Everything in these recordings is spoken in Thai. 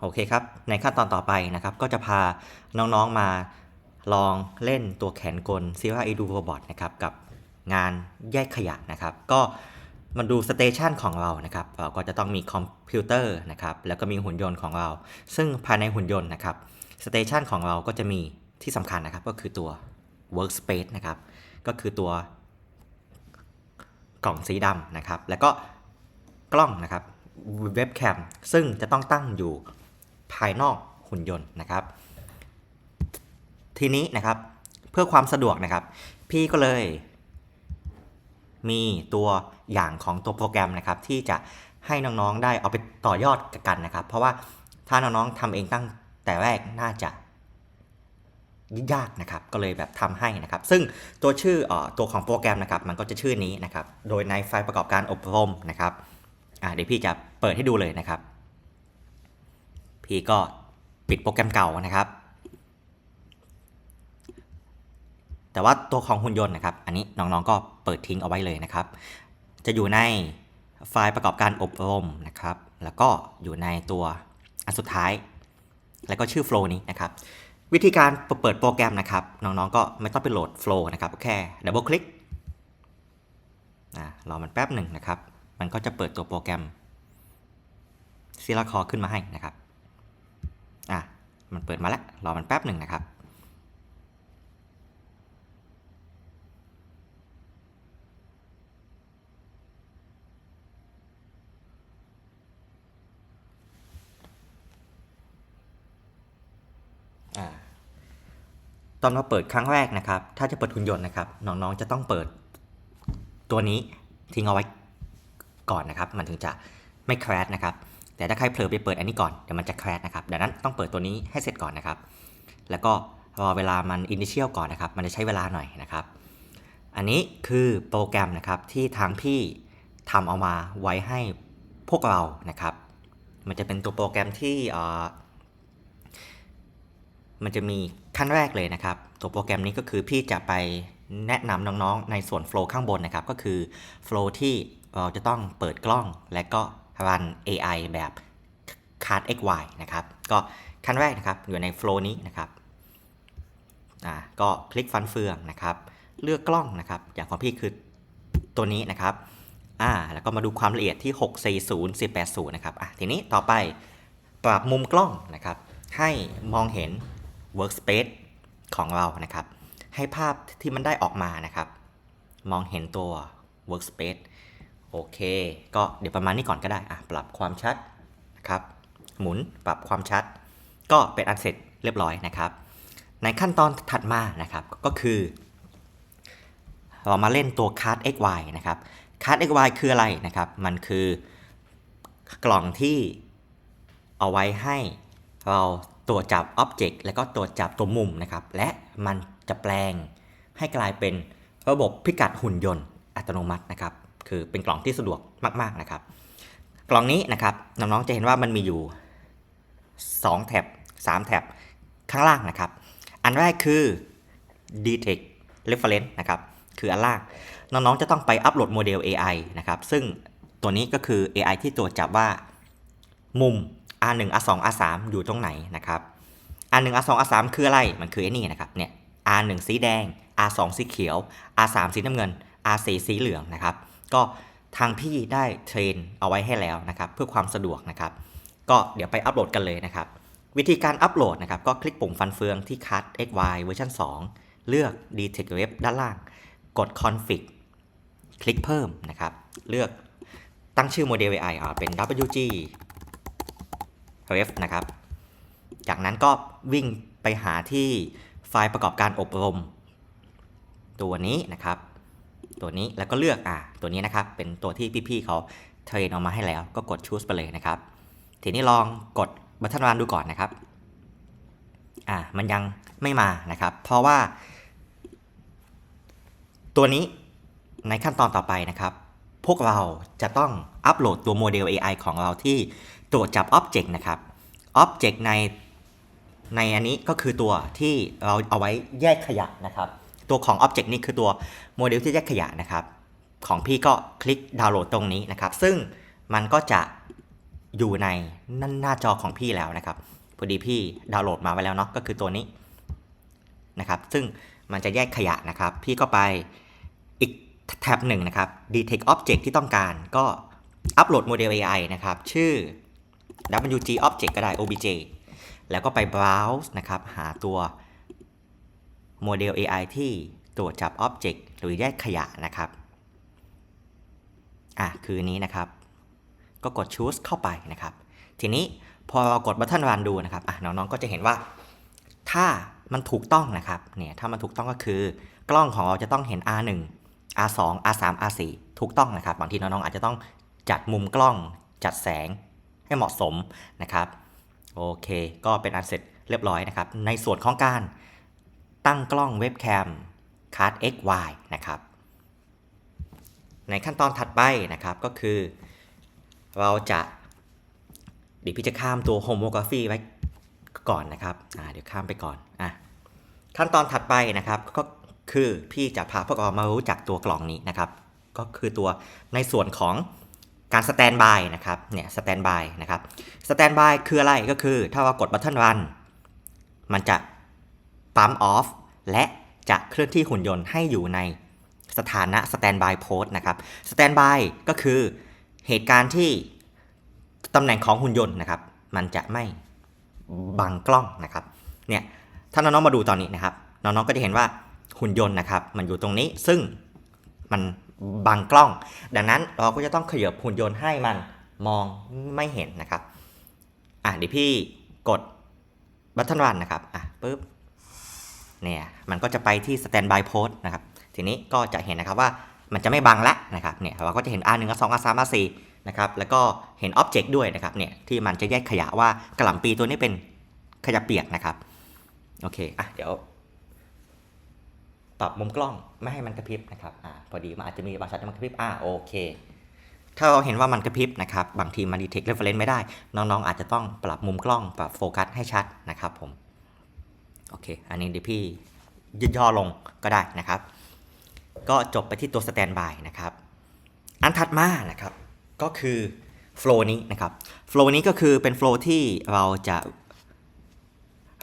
โอเคครับ ในขั้นตอนต่อไปนะครับ ก็จะพาน้องๆมาลองเล่นตัวแขนกล z e r a Edu Robot นะครับกับงานแยกขยะนะครับ ก็มาดูสเตชันของเรานะครับก็จะต้องมีคอมพิวเตอร์นะครับ แล้วก็มีหุ่นยนต์ของเรา ซึ่งภายในหุ่นยนต์นะครับสเตชันของเราก็จะมีที่สำคัญนะครับ ก็คือตัว Workspace นะครับ ก็คือตัวกล่องสีดำนะครับ แล้วก็กล้องนะครับเว็บแคมซึ่งจะต้องตั้งอยู่ ภายนอกหุ่นยนต์นะครับ ทีนี้นะครับเพื่อความสะดวกนะครับ พี่ก็เลยมีตัวอย่างของตัวโปรแกรมนะครับ ที่จะให้น้องๆได้เอาไปต่อยอดกันนะครับ เพราะว่าถ้าน้องๆทำเองตั้งแต่แรกน่าจะยากนะครับ ก็เลยแบบทำให้นะครับ ซึ่งตัวชื่ออตัวของโปรแกรมนะครับ มันก็จะชื่อนี้นะครับ โดยในไฟล์ประกอบการอบรมนะครับเดี๋ยวพี่จะเปิดให้ดูเลยนะครับ พี่ก็ปิดโปรแกรมเก่านะครับ แต่ว่าตัวของหุ่นยนต์นะครับ อันนี้น้องๆก็เปิดทิ้งเอาไว้เลยนะครับ จะอยู่ในไฟล์ประกอบการอบรมนะครับ แล้วก็อยู่ในตัวอันสุดท้าย แล้วก็ชื่อ flow นี้นะครับ วิธีการเปิดโปรแกรมนะครับ น้องๆก็ไม่ต้องไปโหลด flow นะครับ แค่ดับเบิลคลิกอ่ารอมันแป๊บหนึ่งนะครับ มันก็จะเปิดตัวโปรแกรมซีลาคอขึ้นมาให้นะครับ อะมันเปิดมาแล้ว รอมันแป๊บหนึ่งนะครับ ตอนเราเปิดครั้งแรกนะครับ ถ้าจะเปิดหุ่นยนต์นะครับ น้องๆจะต้องเปิดตัวนี้ทิ้งเอาไว้ก่อนนะครับ มันถึงจะไม่แครชนะครับ แต่ถ้าใครเผลอไปเปิดอันนี้ก่อนเดี๋ยวมันจะแครชนะครับดังนั้นต้องเปิดตัวนี้ให้เสร็จก่อนนะครับ แล้วก็รอเวลามันอินิเชียลก่อนนะครับ มันจะใช้เวลาหน่อยนะครับ อันนี้คือโปรแกรมนะครับที่ทางพี่ทำเอามาไว้ให้พวกเรานะครับ มันจะเป็นตัวโปรแกรมที่มันจะมีขั้นแรกเลยนะครับ ตัวโปรแกรมนี้ก็คือพี่จะไปแนะนำน้องๆ ในส่วน Flow ข้างบนนะครับ ก็คือ Flow ที่เราจะต้องเปิดกล้องและก็ รัน AI แบบ Card XY นะครับ ก็ขั้นแรกนะครับอยู่ใน Flow นี้นะครับอ่าก็คลิกฟันเฟืองนะครับ เลือกกล้องนะครับ อย่างของพี่คือตัวนี้นะครับอ่าแล้วก็มาดูความละเอียดที่ 640 480 นะครับอะทีนี้ต่อไปปรับมุมกล้องนะครับ ให้มองเห็น workspace ของเรานะครับ ให้ภาพที่มันได้ออกมานะครับ มองเห็นตัว workspace โอเค ก็เดี๋ยวประมาณนี้ก่อนก็ได้อะปรับความชัดนะครับ หมุนปรับความชัด ก็เป็นอันเสร็จเรียบร้อยนะครับ ในขั้นตอนถัดมานะครับก็คือเรามาเล่นตัว card xy นะครับ card xy คืออะไรนะครับ มันคือกล่องที่เอาไว้ให้เราตรวจจับ Object แล้วก็ตรวจจับตัวมุมนะครับ และมันจะแปลงให้กลายเป็นระบบพิกัดหุ่นยนต์อัตโนมัตินะครับ คือเป็นกล่องที่สะดวกมากๆนะครับ กล่องนี้นะครับน้องๆจะเห็นว่ามันมีอยู่ 2 แท็บ3 แท็บข้างล่างนะครับ อันแรกคือ detect reference นะครับคืออันล่างน้องๆจะต้องไปอัปโหลดโมเดล AI นะครับ ซึ่งตัวนี้ก็คือ AI ที่ตรวจจับว่ามุม R1 R2 R3 อยู่ตรงไหนนะครับ R1 R2 R3 คืออะไร มันคือไอ้นี่นะครับเนี่ย R1 สีแดง R2 สีเขียว R3 สีน้ำเงิน R4 สีเหลืองนะครับ ก็ทางพี่ได้เทรนเอาไว้ให้แล้วนะครับ เพื่อความสะดวกนะครับ ก็เดี๋ยวไปอัปโหลดกันเลยนะครับ วิธีการอัปโหลดนะครับ ก็คลิกปุ่มฟันเฟืองที่ Cut XY เวอร์ชัน2 เลือก Detect Web ด้านล่าง กด Config คลิกเพิ่มนะครับ เลือกตั้งชื่อโมเดล AI อ่าเป็น WG ref นะครับ จากนั้นก็วิ่งไปหาที่ไฟล์ประกอบการอบรม ตัวนี้นะครับ ตัวนี้แล้วก็เลือกอ่าตัวนี้นะครับ เป็นตัวที่พี่ๆเขาเทรนออกมาให้แล้วก็กด choose ไปเลยนะครับ ทีนี้ลองกดบัตเทิลรันดูก่อนนะครับอ่ามันยังไม่มานะครับ เพราะว่า ตัวนี้ในขั้นตอนต่อไปนะครับ พวกเราจะต้องอัปโหลดตัวโมเดล AI ของเราที่ตรวจจับ Object นะครับ Object ในในอันนี้ก็คือตัวที่เราเอาไว้แยกขยะนะครับ ตัวของ Object นี่คือตัวโมเดลที่แยกขยะนะครับ ของพี่ก็คลิกดาวน์โหลดตรงนี้นะครับ ซึ่งมันก็จะอยู่ในนั่นหน้าจอของพี่แล้วนะครับ พอดีพี่ดาวน์โหลดมาไว้แล้วเนาะ ก็คือตัวนี้นะครับ ซึ่งมันจะแยกขยะนะครับ พี่ก็ไปอีกแท็บหนึ่งนะครับ detect object ที่ต้องการก็อัปโหลดโมเดล AI นะครับ ชื่อ wg object ก็ได้ obj แล้วก็ไป browse นะครับ หาตัว โมเดล AI ที่ตรวจจับ object หรือแยกขยะนะครับ อะคือนี้นะครับ ก็กด choose เข้าไปนะครับ ทีนี้พอเรากด button run ดูนะครับอะน้องๆก็จะเห็นว่า ถ้ามันถูกต้องนะครับเนี่ยถ้ามันถูกต้องก็คือ กล้องของเราจะต้องเห็น R1 R2 R3 R4 ถูกต้องนะครับบางทีน้องๆอาจจะต้องจัดมุมกล้องจัดแสงให้เหมาะสมนะครับ โอเค ก็เป็นอันเสร็จเรียบร้อยนะครับ ในส่วนของการ ตั้งกล้องเว็บแคม Card XY นะครับ ในขั้นตอนถัดไปนะครับก็คือ เราจะเดี๋ยวพี่จะข้ามตัว homography ไว้ก่อนนะครับเดี๋ยวข้ามไปก่อนอขั้นตอนถัดไปนะครับก็คือพี่จะพาพวกเรามารู้จักตัวกล่องนี้นะครับ ก็คือตัวในส่วนของการสแตนบายนะครับเนี่ยสแตนบายนะครับสแตนบายคืออะไรก็คือถ้าเรากด button run มันจะ ปั๊ม off และจะเคลื่อนที่หุ่นยนต์ให้อยู่ในสถานะ standby pose นะครับ standby ก็คือเหตุการณ์ที่ตำแหน่งของหุ่นยนต์นะครับ มันจะไม่บังกล้องนะครับเนี่ยถ้าน้องๆมาดูตอนนี้นะครับ น้องๆก็จะเห็นว่าหุ่นยนต์นะครับ มันอยู่ตรงนี้ซึ่งมันบังกล้อง ดังนั้นเราก็จะต้องขยับหุ่นยนต์ให้มันมองไม่เห็นนะครับอะเดี๋ยวพี่กด button run นะครับอะปึ๊บ เนี่ยมันก็จะไปที่ standby pose นะครับ ทีนี้ก็จะเห็นนะครับว่ามันจะไม่บังละนะครับเนี่ยเราก็จะเห็น R1 R2 R3 R4 นะครับแล้วก็เห็น object ด้วยนะครับเนี่ยที่มันจะแยกขยะว่ากระหล่ำปีตัวนี้เป็นขยะเปียกนะครับโอเคอะเดี๋ยวปรับมุมกล้องไม่ให้มันกระพริบนะครับอ่าพอดีมันอาจจะมีบางช็อตที่มันกระพริบอ่าโอเค ถ้าเราเห็นว่ามันกระพริบนะครับ บางทีมัน detect reference ไม่ได้ น้องๆ อาจจะต้องปรับมุมกล้องปรับโฟกัสให้ชัดนะครับผม โอเค อันนี้เดี๋ยวพี่ยืดย่อลงก็ได้นะครับ ก็จบไปที่ตัวสแตนบายนะครับ อันถัดมานะครับ ก็คือโฟล์นี้นะครับโฟล์นี้ก็คือเป็นโฟล์ที่เราจะ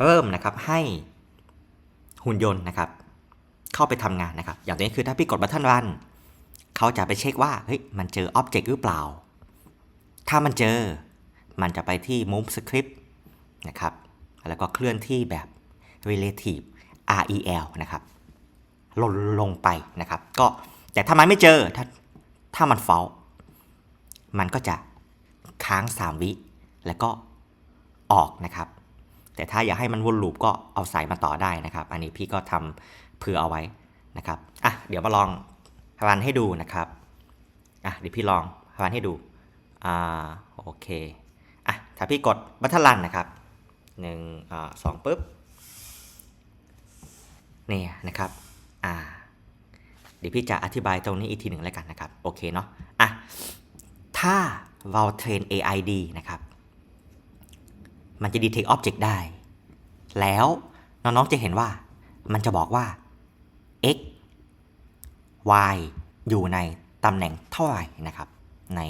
เริ่มนะครับให้หุ่นยนต์นะครับ เข้าไปทำงานนะครับ อย่างนี้คือถ้าพี่กดบัต t ันรันเขาจะไปเช็คว่าเฮ้ยมันเจออ็อบเจกต์หรือเปล่า ถ้ามันเจอมันจะไปที่ move script นะครับ แล้วก็เคลื่อนที่แบบ relative REL นะครับลงลงไปนะครับ ก็แต่ถ้ามันไม่เจอถ้าถ้ามัน fault มันก็จะค้าง 3 วิแล้วก็ออกนะครับ แต่ถ้าอยากให้มันวนลูปก็เอาสายมาต่อได้นะครับ อันนี้พี่ก็ทำเผื่อเอาไว้นะครับอะเดี๋ยวมาลองรันให้ดูนะครับอะเดี๋ยวพี่ลองรันให้ดูอ่าโอเคอะถ้าพี่กดบัตเทิลรันนะครับหนึ่งอ่าสองปุ๊บ เนี่ยนะครับอ่าเดี๋ยวพี่จะอธิบายตรงนี้อีกทีหนึ่งแล้วกันนะครับ โอเคเนาะอะถ้าเราเทรน AI ดีนะครับ มันจะ detect object ได้ แล้วน้องๆจะเห็นว่ามันจะบอกว่า x y อยู่ในตำแหน่งเท่าไหร่นะครับ ใน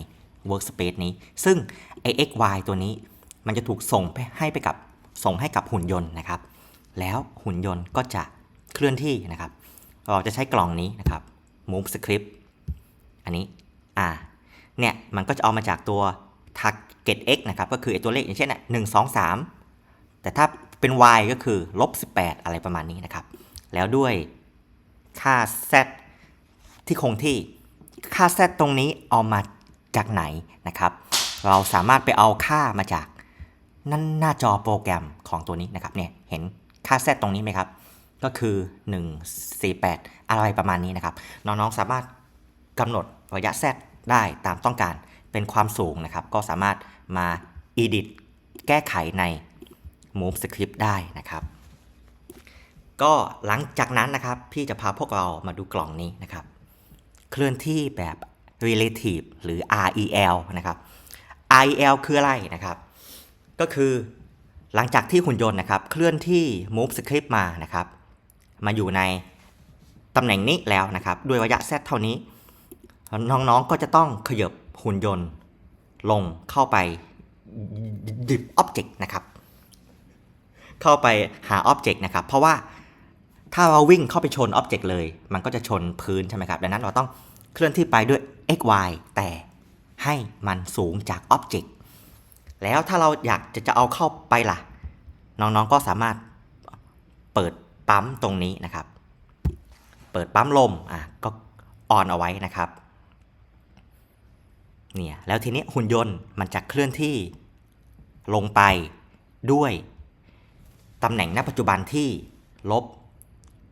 workspace นี้ ซึ่งไอ x y ตัวนี้มันจะถูกส่งไปให้ไปกับส่งให้กับหุ่นยนต์นะครับ แล้วหุ่นยนต์ก็จะ เคลื่อนที่นะครับเราจะใช้กล่องนี้นะครับ move script อันนี้อ่าเนี่ยมันก็จะเอามาจากตัว target x นะครับก็คือไอตัวเลขอย่างเช่นหนึ่งสองสามแต่ถ้าเป็น y ก็คือลบ18อะไรประมาณนี้นะครับ แล้วด้วยค่า z ที่คงที่ค่า z ตรงนี้เอามาจากไหนนะครับ เราสามารถไปเอาค่ามาจากนั่นหน้าจอโปรแกรมของตัวนี้นะครับเนี่ยเห็นค่า z ตรงนี้ไหมครับ ก็คือ 148 อะไรประมาณนี้นะครับ น้องๆสามารถกำหนดระยะ z ได้ตามต้องการเป็นความสูงนะครับ ก็สามารถมา edit แก้ไขใน move script ได้นะครับ ก็หลังจากนั้นนะครับพี่จะพาพวกเรามาดูกล่องนี้นะครับ เคลื่อนที่แบบ relative หรือ REL นะครับ REL คืออะไรนะครับ ก็คือหลังจากที่หุ่นยนต์นะครับ เคลื่อนที่ move script มานะครับ มาอยู่ในตำแหน่งนี้แล้วนะครับ ด้วยระยะ z เท่านี้ น้องๆก็จะต้องขยบหุ่นยนต์ลงเข้าไปหยิบ Object นะครับ เข้าไปหา Object นะครับ เพราะว่าถ้าเราวิ่งเข้าไปชน Object เลย มันก็จะชนพื้นใช่ไหมครับ ดังนั้นเราต้องเคลื่อนที่ไปด้วย x y แต่ให้มันสูงจาก Object แล้วถ้าเราอยากจะจะเอาเข้าไปล่ะ น้องๆก็สามารถเปิด ปั๊มตรงนี้นะครับ เปิดปั๊มลมอะก็ออนเอาไว้นะครับเนี่ยแล้วทีนี้หุ่นยนต์มันจะเคลื่อนที่ลงไปด้วยตำแหน่งณปัจจุบันที่ลบ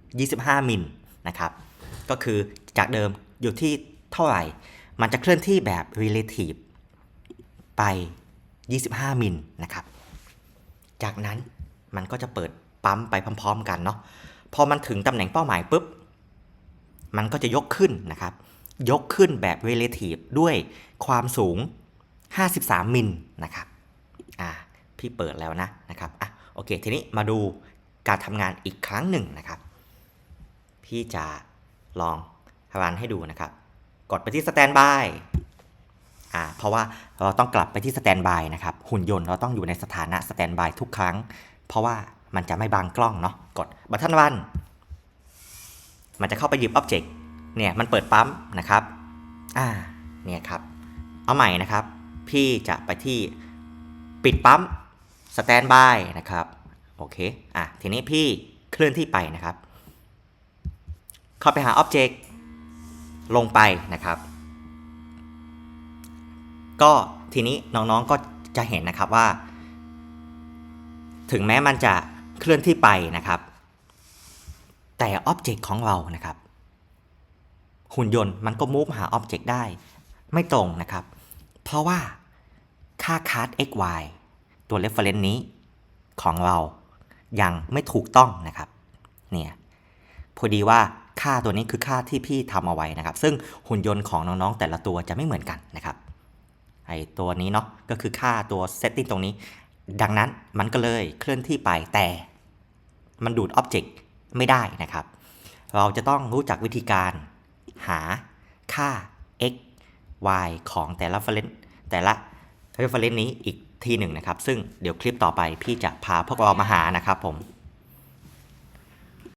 25 มิลนะครับ ก็คือจากเดิมอยู่ที่เท่าไหร่ มันจะเคลื่อนที่แบบ relative ไป 25 มิลนะครับ จากนั้นมันก็จะเปิด ปั๊มไปพร้อม ๆ กันเนาะพอมันถึงตำแหน่งเป้าหมายปุ๊บ มันก็จะยกขึ้นนะครับ ยกขึ้นแบบ relative ด้วยความสูง 53 มิลนะครับอ่าพี่เปิดแล้วนะนะครับอะโอเค ทีนี้มาดูการทำงานอีกครั้งหนึ่งนะครับ พี่จะลองรันให้ดูนะครับ กดไปที่ standby อ่าเพราะว่าเราต้องกลับไปที่ standby นะครับ หุ่นยนต์เราต้องอยู่ในสถานะ standby ทุกครั้ง เพราะว่า มันจะไม่บังกล้องเนาะกดบัตทันวันมันจะเข้าไปหยิบ Object เนี่ยมันเปิดปั๊มนะครับอ่าเนี่ยครับ เอาใหม่นะครับ พี่จะไปที่ปิดปั๊ม standby นะครับโอเคอะทีนี้พี่เคลื่อนที่ไปนะครับ เข้าไปหา Object ลงไปนะครับ ก็ทีนี้น้องๆก็จะเห็นนะครับว่า ถึงแม้มันจะ เคลื่อนที่ไปนะครับ แต่อ็อบเจกต์ของเรานะครับ หุ่นยนต์มันก็มูฟหาอ็อบเจกต์ได้ ไม่ตรงนะครับ เพราะว่าค่าคาร์ด x y ตัว reference นี้ของเรายังไม่ถูกต้องนะครับ เนี่ย พอดีว่าค่าตัวนี้คือค่าที่พี่ทำเอาไว้นะครับ ซึ่งหุ่นยนต์ของน้องๆ แต่ละตัวจะไม่เหมือนกันนะครับ ไอตัวนี้เนาะ ก็คือค่าตัว setting ตรงนี้ ดังนั้นมันก็เลยเคลื่อนที่ไปแต่มันดูดออบเจกต์ไม่ได้นะครับ เราจะต้องรู้จักวิธีการหาค่า x y ของแต่ละ reference แต่ละ reference นี้อีกทีหนึ่งนะครับ ซึ่งเดี๋ยวคลิปต่อไปพี่จะพาพวกเรามาหานะครับผม